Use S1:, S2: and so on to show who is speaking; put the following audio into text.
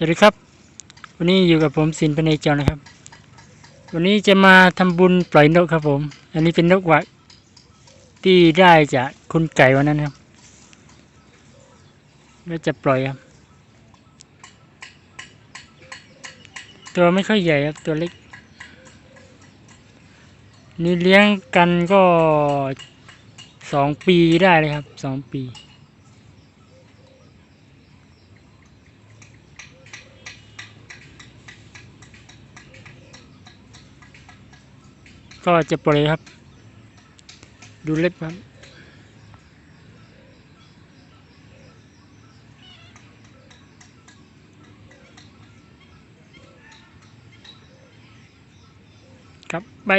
S1: สวัสดีครับ วันนี้อยู่กับผมสินปนัยจรนะครับ วันนี้จะมาทำบุญปล่อยนกครับผม อันนี้เป็นนกหวักที่ได้จากคุณไก่วันนั้นครับก็จะปล่อยครับ ตัวไม่ค่อยใหญ่ครับตัวเล็ก นี่เลี้ยงกันก็สองปีได้เลยครับสองปี ก็จะปล่อยครับ ดูเล็บครับครับไป